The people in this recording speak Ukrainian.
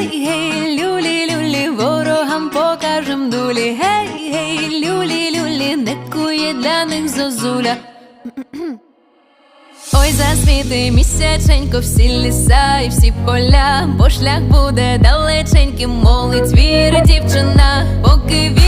Гей, гей, люлі, люлі, ворогам покажем дулі. Гей, гей, люлі, люлі, не кує для них зозуля. Ой, засвіти місяченько, всі ліса і всі поля, бо шлях буде далеченьким, молить віри дівчина. Поки